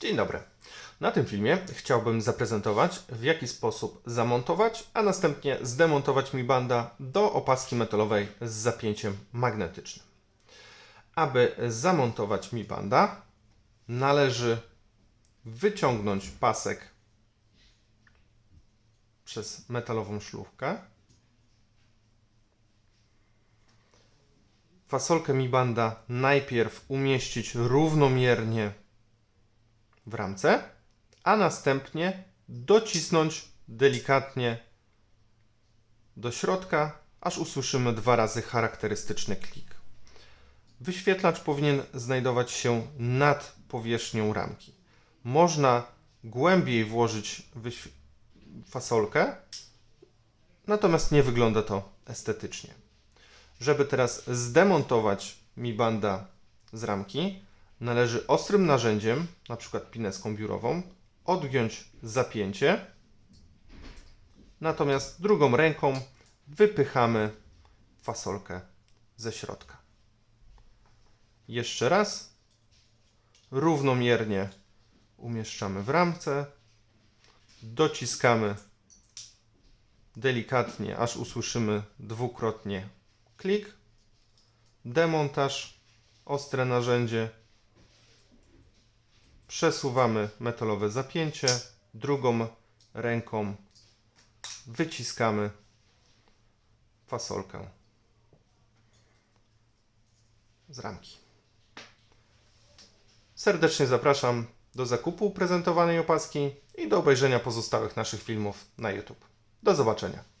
Dzień dobry. Na tym filmie chciałbym zaprezentować, w jaki sposób zamontować, a następnie zdemontować Mi Banda do opaski metalowej z zapięciem magnetycznym. Aby zamontować Mi Banda, należy wyciągnąć pasek przez metalową szlufkę. Fasolkę Mi Banda najpierw umieścić równomiernie w ramce, a następnie docisnąć delikatnie do środka, aż usłyszymy dwa razy charakterystyczny klik. Wyświetlacz powinien znajdować się nad powierzchnią ramki. Można głębiej włożyć fasolkę, natomiast nie wygląda to estetycznie. Żeby teraz zdemontować Mi Banda z ramki, należy ostrym narzędziem, na przykład pineską biurową, odgiąć zapięcie, natomiast drugą ręką wypychamy fasolkę ze środka. Jeszcze raz. Równomiernie umieszczamy w ramce, dociskamy delikatnie, aż usłyszymy dwukrotnie klik, demontaż, ostre narzędzie, przesuwamy metalowe zapięcie, drugą ręką wyciskamy fasolkę z ramki. Serdecznie zapraszam do zakupu prezentowanej opaski i do obejrzenia pozostałych naszych filmów na YouTube. Do zobaczenia.